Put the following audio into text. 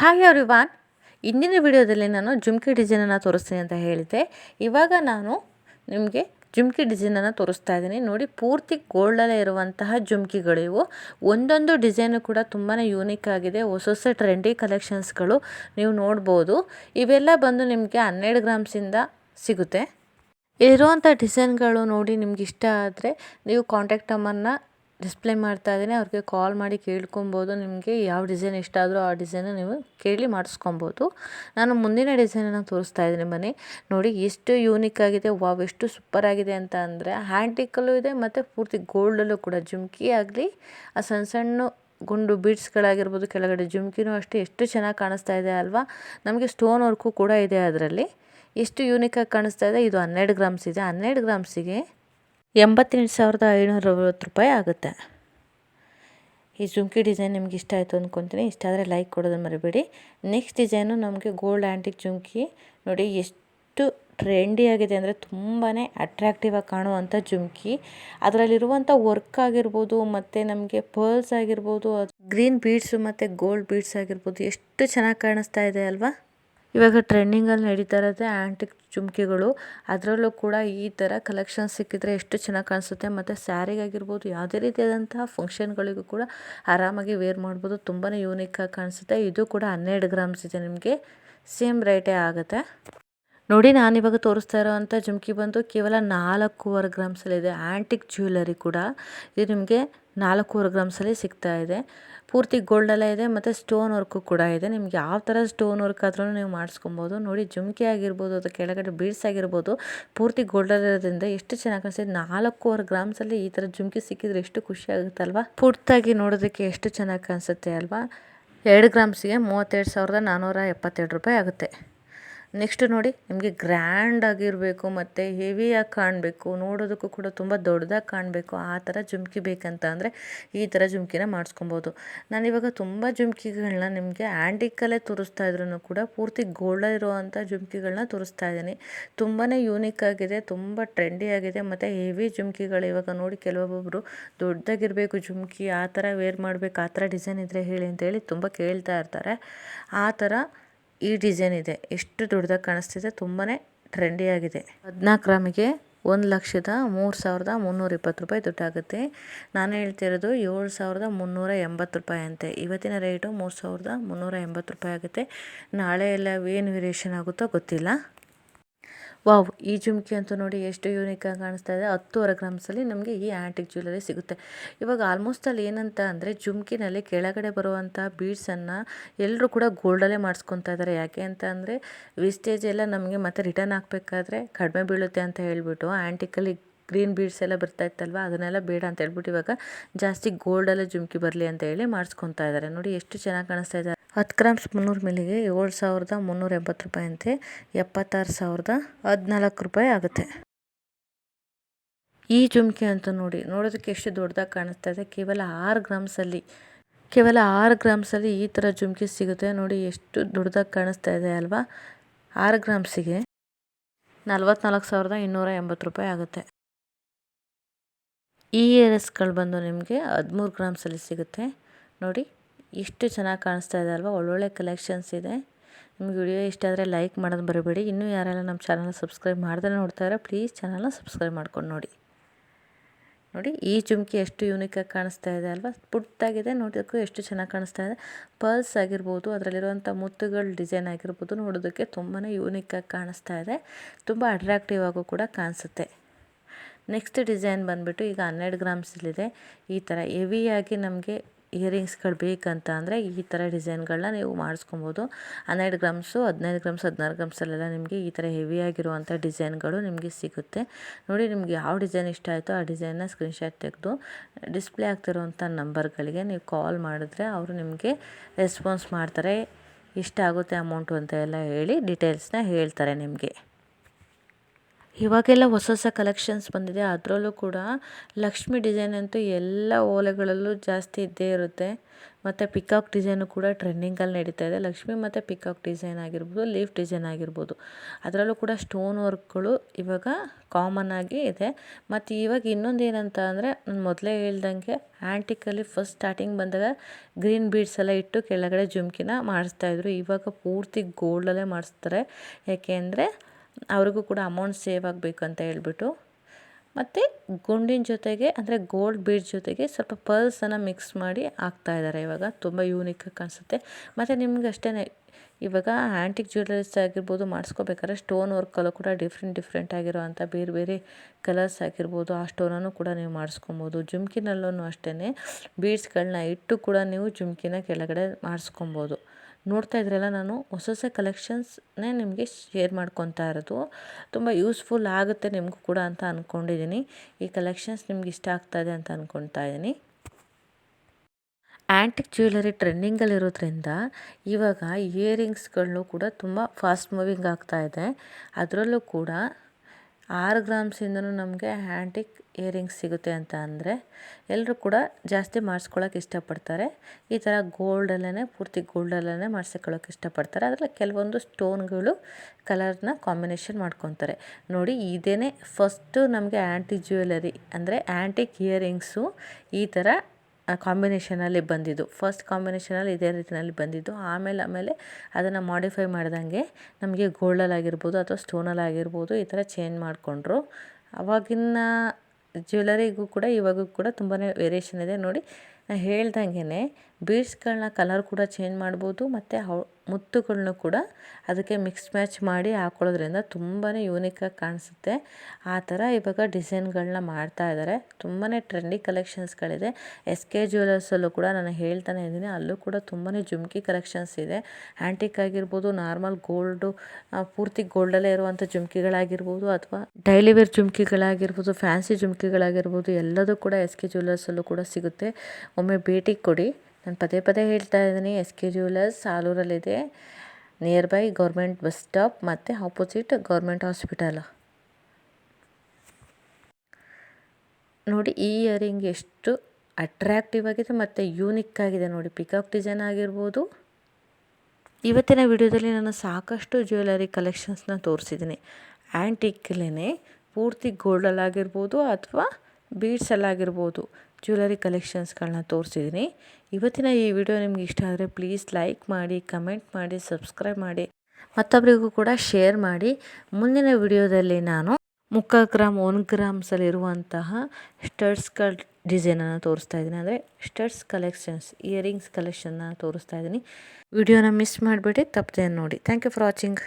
Hi everyone ಇಂದಿನ ವಿಡಿಯೋದಲ್ಲಿ ನಾನು ಜುಮ್ಕಿ ಡಿಸೈನನ್ನು ತೋರಿಸ್ತೀನಿ ಅಂತ ಹೇಳಿದ್ದೆ. ಇವಾಗ ನಾನು ನಿಮಗೆ ಜುಮ್ಕಿ ಡಿಸೈನನ್ನು ತೋರಿಸ್ತಾ ಇದ್ದೀನಿ. ನೋಡಿ, ಪೂರ್ತಿ ಗೋಲ್ಡಲ್ಲೇ ಇರುವಂತಹ ಜುಮ್ಕಿಗಳು ಇವು. ಒಂದೊಂದು ಡಿಸೈನು ಕೂಡ ತುಂಬಾ ಯೂನಿಕ್ ಆಗಿದೆ. ಹೊಸ ಹೊಸ ಟ್ರೆಂಡಿ ಕಲೆಕ್ಷನ್ಸ್ಗಳು ನೀವು ನೋಡ್ಬೋದು. ಇವೆಲ್ಲ ಬಂದು ನಿಮಗೆ ಹನ್ನೆರಡು ಗ್ರಾಮ್ಸಿಂದ ಸಿಗುತ್ತೆ. ಇರುವಂಥ ಡಿಸೈನ್ಗಳು ನೋಡಿ ನಿಮ್ಗೆ ಇಷ್ಟ ಆದರೆ ನೀವು ಕಾಂಟ್ಯಾಕ್ಟ್ ನಂಬರ್ನ ಡಿಸ್ಪ್ಲೇ ಮಾಡ್ತಾ ಇದ್ದೀನಿ, ಅವ್ರಿಗೆ ಕಾಲ್ ಮಾಡಿ ಕೇಳ್ಕೊಬೋದು. ನಿಮಗೆ ಯಾವ ಡಿಸೈನ್ ಇಷ್ಟ ಆದರೂ ಆ ಡಿಸೈನ ನೀವು ಕೇಳಿ ಮಾಡಿಸ್ಕೊಬೋದು. ನಾನು ಮುಂದಿನ ಡಿಸೈನನ್ನು ತೋರಿಸ್ತಾ ಇದ್ದೀನಿ ಬನ್ನಿ. ನೋಡಿ, ಎಷ್ಟು ಯೂನಿಕ್ ಆಗಿದೆ ವಾವ್ ಎಷ್ಟು ಸೂಪರ್ ಆಗಿದೆ ಅಂತ ಅಂದರೆ ಹ್ಯಾಂಟಿಕಲ್ಲೂ ಇದೆ, ಮತ್ತು ಪೂರ್ತಿ ಗೋಲ್ಡಲ್ಲೂ ಕೂಡ. ಜುಮ್ಕಿ ಆಗಲಿ, ಆ ಸಣ್ಣ ಸಣ್ಣ ಗುಂಡು ಬೀಡ್ಸ್ಗಳಾಗಿರ್ಬೋದು ಕೆಳಗಡೆ ಜುಮ್ಕಿನೂ ಅಷ್ಟೇ, ಎಷ್ಟು ಚೆನ್ನಾಗಿ ಕಾಣಿಸ್ತಾ ಇದೆ ಅಲ್ವಾ? ನಮಗೆ ಸ್ಟೋನ್ ವರ್ಕು ಕೂಡ ಇದೆ ಅದರಲ್ಲಿ. ಎಷ್ಟು ಯೂನಿಕಾಗಿ ಕಾಣಿಸ್ತಾ ಇದೆ, ಇದು ಹನ್ನೆರಡು ಗ್ರಾಮ್ಸ್ ಇದೆ. ಹನ್ನೆರಡು ಗ್ರಾಮ್ಸಿಗೆ ಎಂಬತ್ತೆಂಟು ಸಾವಿರದ ಐನೂರ ಅರವತ್ತು ರೂಪಾಯಿ ಆಗುತ್ತೆ. ಈ ಜುಮ್ಕಿ ಡಿಸೈನ್ ನಿಮ್ಗೆ ಇಷ್ಟ ಆಯಿತು ಅಂದ್ಕೊತೀನಿ ಇಷ್ಟ ಆದರೆ ಲೈಕ್ ಕೊಡೋದನ್ನು ಮರಿಬೇಡಿ. ನೆಕ್ಸ್ಟ್ ಡಿಸೈನು ನಮಗೆ ಗೋಲ್ಡ್ ಆ್ಯಂಟಿಕ್ ಜುಮ್ಕಿ. ನೋಡಿ ಎಷ್ಟು ಟ್ರೆಂಡಿ ಆಗಿದೆ ಅಂದರೆ ತುಂಬಾ ಅಟ್ರಾಕ್ಟಿವ್ ಆಗಿ ಕಾಣುವಂಥ ಜುಮ್ಕಿ. ಅದರಲ್ಲಿರುವಂಥ ವರ್ಕ್ ಆಗಿರ್ಬೋದು, ಮತ್ತು ನಮಗೆ ಪರ್ಲ್ಸ್ ಆಗಿರ್ಬೋದು ಗ್ರೀನ್ ಬೀಡ್ಸು ಮತ್ತು ಗೋಲ್ಡ್ ಬೀಡ್ಸ್ ಆಗಿರ್ಬೋದು, ಎಷ್ಟು ಚೆನ್ನಾಗಿ ಕಾಣಿಸ್ತಾ ಇದೆ ಅಲ್ವಾ? ಇವಾಗ ಟ್ರೆಂಡಿಂಗಲ್ಲಿ ನಡೀತಾ ಇರೋದೇ ಆ್ಯಂಟಿಕ್ ಜುಮ್ಕಿಗಳು ಅದರಲ್ಲೂ ಕೂಡ ಈ ಥರ ಕಲೆಕ್ಷನ್ ಸಿಕ್ಕಿದ್ರೆ ಎಷ್ಟು ಚೆನ್ನಾಗಿ ಕಾಣಿಸುತ್ತೆ. ಮತ್ತು ಸ್ಯಾರಿಗಾಗಿರ್ಬೋದು ಯಾವುದೇ ರೀತಿಯಾದಂತಹ ಫಂಕ್ಷನ್ಗಳಿಗೂ ಕೂಡ ಆರಾಮಾಗಿ ವೇರ್ ಮಾಡ್ಬೋದು. ತುಂಬಾ ಆಗಿ ಕಾಣಿಸುತ್ತೆ. ಇದು ಕೂಡ ಹನ್ನೆರಡು ಗ್ರಾಮ್ಸ್ ಇದೆ ನಿಮಗೆ. ಸೇಮ್ ರೇಟೇ ಆಗುತ್ತೆ. ನೋಡಿ, ನಾನು ಇವಾಗ ತೋರಿಸ್ತಾ ಇರೋವಂಥ ಜುಮ್ಕಿ ಬಂದು ಕೇವಲ ನಾಲ್ಕೂವರೆ ಗ್ರಾಮ್ಸಲ್ಲಿದೆ ಆ್ಯಂಟಿಕ್ ಜ್ಯುವೆಲರಿ ಕೂಡ. ಇದು ನಿಮಗೆ ನಾಲ್ಕೂವರೆ ಗ್ರಾಮ್ಸಲ್ಲಿ ಸಿಗ್ತಾ ಇದೆ. ಪೂರ್ತಿ ಗೋಲ್ಡೆಲ್ಲ ಇದೆ ಮತ್ತು ಸ್ಟೋನ್ ವರ್ಕು ಕೂಡ ಇದೆ. ನಿಮ್ಗೆ ಯಾವ ಥರ ಸ್ಟೋನ್ ವರ್ಕ್ ಆದ್ರೂ ನೀವು ಮಾಡಿಸ್ಕೊಬೋದು. ನೋಡಿ ಜುಮ್ಕಿ ಆಗಿರ್ಬೋದು ಅದು ಕೆಳಗಡೆ ಬೀಡ್ಸ್ ಆಗಿರ್ಬೋದು, ಪೂರ್ತಿ ಗೋಲ್ಡಲ್ಲಿರೋದ್ರಿಂದ ಎಷ್ಟು ಚೆನ್ನಾಗಿ ಕಾಣಿಸ್ತದೆ. ನಾಲ್ಕೂವರೆ ಗ್ರಾಮ್ಸಲ್ಲಿ ಈ ಥರ ಜುಮ್ಕಿ ಸಿಕ್ಕಿದ್ರೆ ಎಷ್ಟು ಖುಷಿ ಆಗುತ್ತಲ್ವಾ? ಪೂರ್ತಾಗಿ ನೋಡೋದಕ್ಕೆ ಎಷ್ಟು ಚೆನ್ನಾಗಿ ಕಾಣಿಸುತ್ತೆ ಅಲ್ವಾ? ಎರಡು ಗ್ರಾಮ್ಸಿಗೆ ಮೂವತ್ತೆರಡು ಸಾವಿರದ ನಾನ್ನೂರ ಎಪ್ಪತ್ತೆರಡು ರೂಪಾಯಿ ಆಗುತ್ತೆ. ನೆಕ್ಸ್ಟ್ ನೋಡಿ, ನಿಮಗೆ ಗ್ರ್ಯಾಂಡ್ ಆಗಿರಬೇಕು ಮತ್ತು ಹೆವಿಯಾಗಿ ಕಾಣಬೇಕು, ನೋಡೋದಕ್ಕೂ ಕೂಡ ತುಂಬ ದೊಡ್ಡದಾಗಿ ಕಾಣಬೇಕು, ಆ ಥರ ಜುಮ್ಕಿ ಬೇಕಂತ ಅಂದರೆ ಈ ಥರ ಜುಮ್ಕಿನ ಮಾಡಿಸ್ಕೊಬೋದು. ನಾನಿವಾಗ ತುಂಬ ಜುಮ್ಕಿಗಳನ್ನ ನಿಮಗೆ ಆ್ಯಂಟಿಕಲ್ಲೇ ತೋರಿಸ್ತಾ ಇದ್ರೂ ಕೂಡ ಪೂರ್ತಿ ಗೋಲ್ಡಲ್ಲಿರುವಂಥ ಜುಮ್ಕಿಗಳನ್ನ ತೋರಿಸ್ತಾ ಇದ್ದೀನಿ ತುಂಬಾ ಯೂನಿಕ್ ಆಗಿದೆ, ತುಂಬ ಟ್ರೆಂಡಿ ಆಗಿದೆ, ಮತ್ತು ಹೆವಿ ಜುಮ್ಕಿಗಳು ಇವಾಗ ನೋಡಿ ಕೆಲವೊಬ್ಬೊಬ್ಬರು ದೊಡ್ಡದಾಗಿರಬೇಕು ಜುಮ್ಕಿ, ಆ ಥರ ವೇರ್ ಮಾಡಬೇಕು, ಆ ಥರ ಡಿಸೈನ್ ಇದ್ದರೆ ಹೇಳಿ ಅಂತೇಳಿ ತುಂಬ ಕೇಳ್ತಾ ಇರ್ತಾರೆ. ಆ ಥರ ಈ ಡಿಸೈನ್ ಇದೆ. ಎಷ್ಟು ದೊಡ್ಡದಾಗಿ ಕಾಣಿಸ್ತಿದೆ ತುಂಬಾ ಟ್ರೆಂಡಿಯಾಗಿದೆ ಹದಿನಾಲ್ಕು ಗ್ರಾಮಿಗೆ ಒಂದು ಲಕ್ಷದ ಮೂರು ಸಾವಿರದ ಮುನ್ನೂರ ಇಪ್ಪತ್ತು ರೂಪಾಯಿ ದುಡ್ಡಾಗುತ್ತೆ. ನಾನು ಹೇಳ್ತಿರೋದು ಏಳು ಸಾವಿರದ ಮುನ್ನೂರ ಎಂಬತ್ತು ರೂಪಾಯಿ ಅಂತೆ. ಇವತ್ತಿನ ರೇಟು ಮೂರು ಸಾವಿರದ ಮುನ್ನೂರ ಎಂಬತ್ತು ರೂಪಾಯಿ ಆಗುತ್ತೆ. ನಾಳೆ ಎಲ್ಲ ಏನು ವೇರಿಯೇಷನ್ ಆಗುತ್ತೋ ಗೊತ್ತಿಲ್ಲ. ವಾವ್, ಈ ಜುಮ್ಕಿ ಅಂತೂ ನೋಡಿ ಎಷ್ಟು ಯೂನಿಕಾಗಿ ಕಾಣಿಸ್ತಾ ಇದೆ. ಹತ್ತುವರೆ ಗ್ರಾಮ್ಸಲ್ಲಿ ನಮಗೆ ಈ ಆ್ಯಂಟಿಕ್ ಜ್ಯುವೆಲರಿ ಸಿಗುತ್ತೆ. ಇವಾಗ ಆಲ್ಮೋಸ್ಟ್ ಅಲ್ಲಿ ಏನಂತ ಅಂದರೆ ಜುಮ್ಕಿನಲ್ಲಿ ಕೆಳಗಡೆ ಬರುವಂಥ ಬೀಡ್ಸನ್ನು ಎಲ್ಲರೂ ಕೂಡ ಗೋಲ್ಡಲ್ಲೇ ಮಾಡಿಸ್ಕೊತಾ ಇದ್ದಾರೆ ಯಾಕೆ ಅಂತ ಅಂದರೆ ವೇಸ್ಟೇಜ್ ಎಲ್ಲ ನಮಗೆ ಮತ್ತೆ ರಿಟರ್ನ್ ಹಾಕಬೇಕಾದ್ರೆ ಕಡಿಮೆ ಬೀಳುತ್ತೆ ಅಂತ ಹೇಳಿಬಿಟ್ಟು ಆ್ಯಂಟಿಕಲ್ಲಿ ಗ್ರೀನ್ ಬೀಡ್ಸ್ ಎಲ್ಲ ಬರ್ತಾ ಇತ್ತಲ್ವ, ಅದನ್ನೆಲ್ಲ ಬೇಡ ಅಂತ ಹೇಳ್ಬಿಟ್ಟು ಇವಾಗ ಜಾಸ್ತಿ ಗೋಲ್ಡಲ್ಲೇ ಜುಮ್ಕಿ ಬರಲಿ ಅಂತ ಹೇಳಿ ಮಾಡಿಸ್ಕೊತಾ ಇದ್ದಾರೆ ನೋಡಿ ಎಷ್ಟು ಚೆನ್ನಾಗಿ ಕಾಣಿಸ್ತಾ ಇದೆ. ಹತ್ತು ಗ್ರಾಮ್ಸ್ ಮುನ್ನೂರು ಮಿಲಿಗೆ ಏಳು ಸಾವಿರದ ಮುನ್ನೂರ ಎಂಬತ್ತು ರೂಪಾಯಿ ಅಂತೆ ಎಪ್ಪತ್ತಾರು ಸಾವಿರದ ಹದಿನಾಲ್ಕು ರೂಪಾಯಿ ಆಗುತ್ತೆ. ಈ ಜುಮ್ಕಿ ಅಂತ ನೋಡಿ, ನೋಡೋದಕ್ಕೆ ಎಷ್ಟು ದೊಡ್ಡದಾಗಿ ಕಾಣಿಸ್ತಾ ಇದೆ. ಕೇವಲ ಆರು ಗ್ರಾಮ್ಸಲ್ಲಿ ಕೇವಲ ಆರು ಗ್ರಾಮ್ಸಲ್ಲಿ ಈ ಥರ ಜುಮ್ಕಿ ಸಿಗುತ್ತೆ. ನೋಡಿ, ಎಷ್ಟು ದೊಡ್ಡದಾಗಿ ಕಾಣಿಸ್ತಾ ಇದೆ ಅಲ್ವಾ? ಆರು ಗ್ರಾಮ್ಸಿಗೆ ನಲ್ವತ್ನಾಲ್ಕು ಸಾವಿರದ ಇನ್ನೂರ ಎಂಬತ್ತು ರೂಪಾಯಿ ಆಗುತ್ತೆ. ಈ ಎಸ್ಗಳು ಬಂದು ನಿಮಗೆ ಹದಿಮೂರು ಗ್ರಾಮ್ಸಲ್ಲಿ ಸಿಗುತ್ತೆ. ನೋಡಿ ಎಷ್ಟು ಚೆನ್ನಾಗಿ ಕಾಣಿಸ್ತಾ ಇದೆ ಅಲ್ವಾ? ಒಳ್ಳೊಳ್ಳೆ ಕಲೆಕ್ಷನ್ಸ್ ಇದೆ. ನಿಮ್ಗೆ ವಿಡಿಯೋ ಇಷ್ಟ ಆದರೆ ಲೈಕ್ ಮಾಡೋದು ಬರಬೇಡಿ ಇನ್ನೂ ಯಾರೆಲ್ಲ ನಮ್ಮ ಚಾನಲ್ನ ಸಬ್ಸ್ಕ್ರೈಬ್ ಮಾಡ್ದೇ ನೋಡ್ತಾರೆ ಪ್ಲೀಸ್ ಚಾನಲ್ನ ಸಬ್ಸ್ಕ್ರೈಬ್ ಮಾಡ್ಕೊಂಡು ನೋಡಿ. ನೋಡಿ, ಈ ಜುಮ್ಕಿ ಎಷ್ಟು ಯೂನಿಕಾಗಿ ಕಾಣಿಸ್ತಾ ಇದೆ ಅಲ್ವಾ? ಪುಟ್ಟಾಗಿದೆ, ನೋಡೋದಕ್ಕೂ ಎಷ್ಟು ಚೆನ್ನಾಗಿ ಕಾಣಿಸ್ತಾ ಇದೆ. ಪರ್ಲ್ಸ್ ಆಗಿರ್ಬೋದು, ಅದರಲ್ಲಿರುವಂಥ ಮುತ್ತುಗಳ ಡಿಸೈನ್ ಆಗಿರ್ಬೋದು, ನೋಡೋದಕ್ಕೆ ತುಂಬಾ ಯೂನಿಕಾಗಿ ಕಾಣಿಸ್ತಾ ಇದೆ. ತುಂಬ ಅಟ್ರಾಕ್ಟಿವ್ ಆಗೂ ಕೂಡ ಕಾಣಿಸುತ್ತೆ. ನೆಕ್ಸ್ಟ್ ಡಿಸೈನ್ ಬಂದುಬಿಟ್ಟು ಈಗ ಹನ್ನೆರಡು ಗ್ರಾಮ್ಸಲ್ಲಿದೆ ಈ ಥರ ಹೆವಿಯಾಗಿ ನಮಗೆ ಇಯರಿಂಗ್ಸ್ಗಳು ಬೇಕಂತ ಅಂದರೆ ಈ ಥರ ಡಿಸೈನ್ಗಳನ್ನ ನೀವು ಮಾಡಿಸ್ಕೊಬೋದು. ಹನ್ನೆರಡು ಗ್ರಾಮ್ಸು, ಹದಿನೈದು ಗ್ರಾಮ್ಸ್, ಹದಿನಾರು ಗ್ರಾಮ್ಸಲ್ಲೆಲ್ಲ ನಿಮಗೆ ಈ ಥರ ಹೆವಿಯಾಗಿರುವಂಥ ಡಿಸೈನ್ಗಳು ನಿಮಗೆ ಸಿಗುತ್ತೆ. ನೋಡಿ ನಿಮ್ಗೆ ಯಾವ ಡಿಸೈನ್ ಇಷ್ಟ ಆಯಿತು ಆ ಡಿಸೈನ್ನ ಸ್ಕ್ರೀನ್ಶಾಟ್ ತೆಗೆದು ಡಿಸ್ಪ್ಲೇ ಆಗ್ತಿರುವಂಥ ನಂಬರ್ಗಳಿಗೆ ನೀವು ಕಾಲ್ ಮಾಡಿದ್ರೆ ಅವರು ನಿಮಗೆ ರೆಸ್ಪಾನ್ಸ್ ಮಾಡ್ತಾರೆ. ಇಷ್ಟ ಆಗುತ್ತೆ ಅಮೌಂಟು ಅಂತ ಎಲ್ಲ ಹೇಳಿ ಡೀಟೇಲ್ಸ್ನ ಹೇಳ್ತಾರೆ ನಿಮಗೆ. ಇವಾಗೆಲ್ಲ ಹೊಸ ಹೊಸ ಕಲೆಕ್ಷನ್ಸ್ ಬಂದಿದೆ. ಅದರಲ್ಲೂ ಕೂಡ ಲಕ್ಷ್ಮಿ ಡಿಸೈನ್ ಅಂತೂ ಎಲ್ಲ ಓಲೆಗಳಲ್ಲೂ ಜಾಸ್ತಿ ಇದ್ದೇ ಇರುತ್ತೆ. ಮತ್ತು ಪಿಕಾಕ್ ಡಿಸೈನು ಕೂಡ ಟ್ರೆಂಡಿಂಗಲ್ಲಿ ನಡೀತಾ ಇದೆ. ಲಕ್ಷ್ಮಿ ಮತ್ತು ಪಿಕಾಕ್ ಡಿಸೈನ್ ಆಗಿರ್ಬೋದು, ಲೀಫ್ ಡಿಸೈನ್ ಆಗಿರ್ಬೋದು. ಅದರಲ್ಲೂ ಕೂಡ ಸ್ಟೋನ್ ವರ್ಕ್ಗಳು ಇವಾಗ ಕಾಮನ್ ಆಗಿ ಇದೆ. ಮತ್ತು ಇವಾಗ ಇನ್ನೊಂದು ಏನಂತ ಅಂದರೆ ನಾನು ಮೊದಲೇ ಹೇಳ್ದಂಗೆ ಆ್ಯಂಟಿಕಲ್ಲಿ ಫಸ್ಟ್ ಸ್ಟಾರ್ಟಿಂಗ್ ಬಂದಾಗ ಗ್ರೀನ್ ಬೀಡ್ಸ್ ಎಲ್ಲ ಇಟ್ಟು ಕೆಳಗಡೆ ಜುಮ್ಕಿನ ಮಾಡಿಸ್ತಾಯಿದ್ರು ಇವಾಗ ಪೂರ್ತಿ ಗೋಲ್ಡಲ್ಲೇ ಮಾಡಿಸ್ತಾರೆ. ಯಾಕೆ ಅಂದರೆ ಅವ್ರಿಗೂ ಕೂಡ ಅಮೌಂಟ್ ಸೇವ್ ಆಗಬೇಕು ಅಂತ ಹೇಳ್ಬಿಟ್ಟು. ಮತ್ತು ಗುಂಡಿನ ಜೊತೆಗೆ, ಅಂದರೆ ಗೋಲ್ಡ್ ಬೀಡ್ ಜೊತೆಗೆ ಸ್ವಲ್ಪ ಪರ್ಲ್ಸನ್ನು ಮಿಕ್ಸ್ ಮಾಡಿ ಹಾಕ್ತಾಯಿದ್ದಾರೆ ಇವಾಗ. ತುಂಬ ಯೂನಿಕ್ ಕಾಣಿಸುತ್ತೆ. ಮತ್ತು ನಿಮ್ಗೆ ಅಷ್ಟೇ ಇವಾಗ ಆ್ಯಂಟಿಕ್ ಜ್ಯುವೆಲರೀಸ್ ಆಗಿರ್ಬೋದು ಮಾಡಿಸ್ಕೋಬೇಕಾದ್ರೆ ಸ್ಟೋನ್ ವರ್ಕಲ್ಲೂ ಕೂಡ ಡಿಫ್ರೆಂಟ್ ಡಿಫ್ರೆಂಟ್ ಆಗಿರೋವಂಥ ಬೇರೆ ಬೇರೆ ಕಲರ್ಸ್ ಆಗಿರ್ಬೋದು. ಆ ಸ್ಟೋನನ್ನು ಕೂಡ ನೀವು ಮಾಡಿಸ್ಕೊಬೋದು. ಜುಮ್ಕಿನಲ್ಲೂ ಅಷ್ಟೇ ಬೀಡ್ಸ್ಗಳನ್ನ ಇಟ್ಟು ಕೂಡ ನೀವು ಜುಮ್ಕಿನ ಕೆಳಗಡೆ ಮಾಡಿಸ್ಕೊಬೋದು. ನೋಡ್ತಾ ಇದ್ರಲ್ಲ ನಾನು ಹೊಸ ಹೊಸ ಕಲೆಕ್ಷನ್ಸ್ನೇ ನಿಮಗೆ ಶೇರ್ ಮಾಡ್ಕೊತಾ ಇರೋದು. ತುಂಬ ಯೂಸ್ಫುಲ್ ಆಗುತ್ತೆ ನಿಮಗೂ ಕೂಡ ಅಂತ ಅಂದ್ಕೊಂಡಿದ್ದೀನಿ ಈ ಕಲೆಕ್ಷನ್ಸ್ ನಿಮ್ಗೆ ಇಷ್ಟ ಆಗ್ತಾಯಿದೆ ಅಂತ ಅಂದ್ಕೊತಾ ಇದ್ದೀನಿ. ಆ್ಯಂಟಿಕ್ ಜ್ಯುವೆಲರಿ ಟ್ರೆಂಡಿಂಗಲ್ಲಿರೋದ್ರಿಂದ ಇವಾಗ ಇಯರಿಂಗ್ಸ್ಗಳು ಕೂಡ ತುಂಬ ಫಾಸ್ಟ್ ಮೂವಿಂಗ್ ಆಗ್ತಾಯಿದೆ ಅದರಲ್ಲೂ ಕೂಡ ಆರು ಗ್ರಾಮ್ಸಿಂದನೂ ನಮಗೆ ಹ್ಯಾಂಟಿಕ್ ಇಯರಿಂಗ್ಸ್ ಸಿಗುತ್ತೆ ಅಂತ ಅಂದರೆ ಎಲ್ಲರೂ ಕೂಡ ಜಾಸ್ತಿ ಮಾಡಿಸ್ಕೊಳ್ಳೋಕೆ ಇಷ್ಟಪಡ್ತಾರೆ. ಈ ಥರ ಗೋಲ್ಡಲ್ಲೇ ಪೂರ್ತಿ ಗೋಲ್ಡಲ್ಲೇ ಮಾಡಿಸ್ಕೊಳ್ಳೋಕೆ ಇಷ್ಟಪಡ್ತಾರೆ. ಅದರಲ್ಲಿ ಕೆಲವೊಂದು ಸ್ಟೋನ್ಗಳು ಕಲರ್ನ ಕಾಂಬಿನೇಷನ್ ಮಾಡ್ಕೊತಾರೆ. ನೋಡಿ ಇದೇ ಫಸ್ಟು ನಮಗೆ ಆ್ಯಂಟಿ ಜ್ಯುವೆಲರಿ ಅಂದರೆ ಆ್ಯಂಟಿಕ್ ಇಯರಿಂಗ್ಸು ಈ ಥರ ಕಾಂಬಿನೇಷನಲ್ಲಿ ಬಂದಿದ್ದು. ಫಸ್ಟ್ ಕಾಂಬಿನೇಷನಲ್ಲಿ ಇದೇ ರೀತಿಯಲ್ಲಿ ಬಂದಿದ್ದು. ಆಮೇಲೆ ಆಮೇಲೆ ಅದನ್ನು ಮಾಡಿಫೈ ಮಾಡ್ದಂಗೆ ನಮಗೆ ಗೋಲ್ಡಲ್ಲಾಗಿರ್ಬೋದು ಅಥವಾ ಸ್ಟೋನಲ್ಲಾಗಿರ್ಬೋದು ಈ ಥರ ಚೇಂಜ್ ಮಾಡಿಕೊಂಡ್ರು. ಅವಾಗಿನ ಜ್ಯುವೆಲರಿಗೂ ಕೂಡ ಇವಾಗೂ ಕೂಡ ತುಂಬಾ ವೇರಿಯೇಷನ್ ಇದೆ. ನೋಡಿ ನಾನು ಹೇಳ್ದಂಗೆ ಬೀಡ್ಸ್ಗಳನ್ನ ಕಲರ್ ಕೂಡ ಚೇಂಜ್ ಮಾಡ್ಬೋದು, ಮತ್ತು ಅವು ಮುತ್ತುಗಳನ್ನೂ ಕೂಡ ಅದಕ್ಕೆ ಮಿಕ್ಸ್ ಮ್ಯಾಚ್ ಮಾಡಿ ಹಾಕೊಳ್ಳೋದ್ರಿಂದ ತುಂಬಾ ಯೂನಿಕಾಗಿ ಕಾಣಿಸುತ್ತೆ. ಆ ಥರ ಇವಾಗ ಡಿಸೈನ್ಗಳನ್ನ ಮಾಡ್ತಾ ಇದ್ದಾರೆ ತುಂಬಾ ಟ್ರೆಂಡಿ ಕಲೆಕ್ಷನ್ಸ್ಗಳಿದೆ ಎಸ್ ಕೆ ಜ್ಯುವೆಲರ್ಸಲ್ಲೂ ಕೂಡ ನಾನು ಹೇಳ್ತಾನೆ ಇದ್ದೀನಿ. ಅಲ್ಲೂ ಕೂಡ ತುಂಬಾ ಜುಮ್ಕಿ ಕಲೆಕ್ಷನ್ಸ್ ಇದೆ. ಆ್ಯಂಟಿಕ್ ಆಗಿರ್ಬೋದು ನಾರ್ಮಲ್ ಗೋಲ್ಡು ಪೂರ್ತಿ ಗೋಲ್ಡಲ್ಲೇ ಇರುವಂಥ ಜುಮ್ಕಿಗಳಾಗಿರ್ಬೋದು ಅಥವಾ ಡೈಲಿ ವೇರ್ ಜುಮ್ಕಿಗಳಾಗಿರ್ಬೋದು ಫ್ಯಾನ್ಸಿ ಜುಮ್ಕಿಗಳಾಗಿರ್ಬೋದು, ಎಲ್ಲದೂ ಕೂಡ ಎಸ್ ಕೆ ಜ್ಯುವೆಲರ್ಸಲ್ಲೂ ಕೂಡ ಸಿಗುತ್ತೆ. ಒಮ್ಮೆ ಭೇಟಿ ಕೊಡಿ. ನಾನು ಪದೇ ಪದೇ ಹೇಳ್ತಾ ಇದ್ದೀನಿ S K jewellers ಸಾಲೂರಲ್ಲಿದೆ. Near by government bus stop ಮತ್ತು ಆಪೋಸಿಟ್ ಗೌರ್ಮೆಂಟ್ ಹಾಸ್ಪಿಟಲ್ ನೋಡಿ, ಈ ಇಯರಿಂಗ್ ಎಷ್ಟು ಅಟ್ರ್ಯಾಕ್ಟಿವ್ ಆಗಿದೆ ಮತ್ತು ಯೂನಿಕ್ ಆಗಿದೆ ನೋಡಿ. ಪಿಕಾಕ್ ಡಿಸೈನ್ ಆಗಿರ್ಬೋದು. ಇವತ್ತಿನ ವಿಡಿಯೋದಲ್ಲಿ ನಾನು ಸಾಕಷ್ಟು ಜ್ಯುವೆಲರಿ ಕಲೆಕ್ಷನ್ಸ್ನ ತೋರಿಸಿದ್ದೀನಿ. ಆ್ಯಂಟಿಕ್ಲೇ ಪೂರ್ತಿ ಗೋಲ್ಡಲ್ಲಾಗಿರ್ಬೋದು ಅಥವಾ ಬೀಡ್ಸಲ್ಲಾಗಿರ್ಬೋದು ಜ್ಯುವೆಲರಿ ಕಲೆಕ್ಷನ್ಸ್ಗಳನ್ನ ತೋರಿಸಿದ್ದೀನಿ ಇವತ್ತಿನ ಈ ವಿಡಿಯೋ ನಿಮ್ಗೆ ಇಷ್ಟ ಆದರೆ ಪ್ಲೀಸ್ ಲೈಕ್ ಮಾಡಿ ಕಮೆಂಟ್ ಮಾಡಿ ಸಬ್ಸ್ಕ್ರೈಬ್ ಮಾಡಿ. ಮತ್ತೊಬ್ಬರಿಗೂ ಕೂಡ ಶೇರ್ ಮಾಡಿ. ಮುಂದಿನ ವಿಡಿಯೋದಲ್ಲಿ ನಾನು ಮುಕ್ಕ ಗ್ರಾಮ್ ಒನ್ ಗ್ರಾಮ್ಸಲ್ಲಿರುವಂತಹ ಸ್ಟಡ್ಸ್ಗಳ ಡಿಸೈನನ್ನು ತೋರಿಸ್ತಾ ಇದ್ದೀನಿ. ಅಂದರೆ ಸ್ಟಡ್ಸ್ ಕಲೆಕ್ಷನ್ಸ್ ಇಯರಿಂಗ್ಸ್ ಕಲೆಕ್ಷನ್ನ ತೋರಿಸ್ತಾ ಇದ್ದೀನಿ. ವಿಡಿಯೋನ ಮಿಸ್ ಮಾಡಿಬಿಟ್ಟು ತಪ್ಪದೆ ನೋಡಿ. Thank you for watching